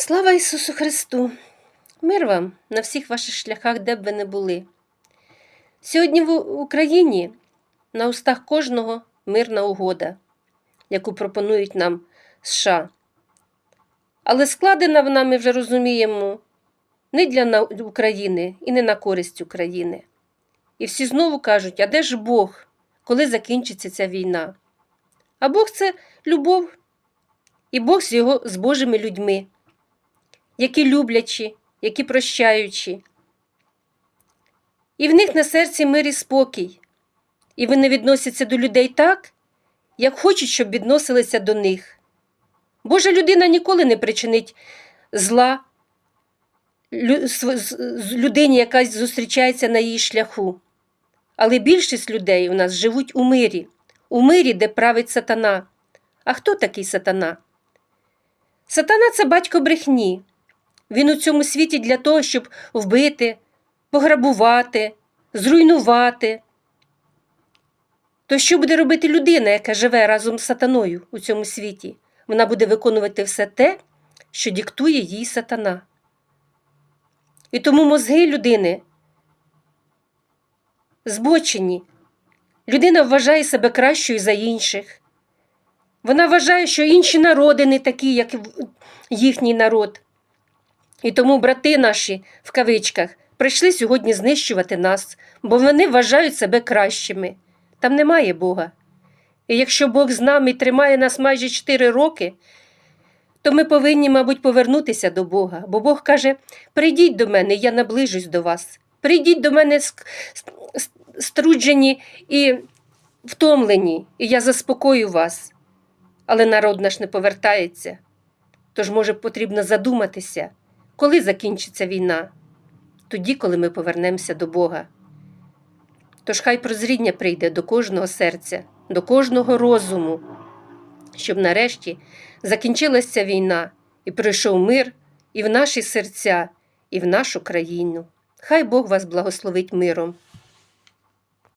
Слава Ісусу Христу! Мир вам на всіх ваших шляхах, де б ви не були. Сьогодні в Україні на устах кожного мирна угода, яку пропонують нам США. Але складена вона, ми вже розуміємо, не для України і не на користь України. І всі знову кажуть: а де ж Бог, коли закінчиться ця війна? А Бог це любов, і Бог з його з Божими людьми які люблячі, які прощаючі. І в них на серці мир і спокій, і вони відносяться до людей так, як хочуть, щоб відносилися до них. Божа людина ніколи не причинить зла людині, яка зустрічається на її шляху. Але більшість людей у нас живуть у мирі, у мирі, де править сатана. А хто такий сатана? Сатана це батько брехні. Він у цьому світі для того, щоб вбити, пограбувати, зруйнувати. То що буде робити людина, яка живе разом з сатаною у цьому світі? Вона буде виконувати все те, що диктує їй сатана. І тому мозги людини збочені. Людина вважає себе кращою за інших. Вона вважає, що інші народи не такі, як їхній народ. І тому брати наші в кавичках прийшли сьогодні знищувати нас, бо вони вважають себе кращими. Там немає Бога. І якщо Бог з нами тримає нас майже 4 роки, то ми повинні, мабуть, повернутися до Бога. Бо Бог каже: прийдіть до мене, я наближусь до вас. Прийдіть до мене струджені і втомлені, і я заспокою вас. Але народ наш не повертається. Тож, може, потрібно задуматися, коли закінчиться війна? Тоді, коли ми повернемося до Бога. Тож хай прозріння прийде до кожного серця, до кожного розуму, щоб нарешті закінчилася війна і прийшов мир і в наші серця, і в нашу країну. Хай Бог вас благословить миром.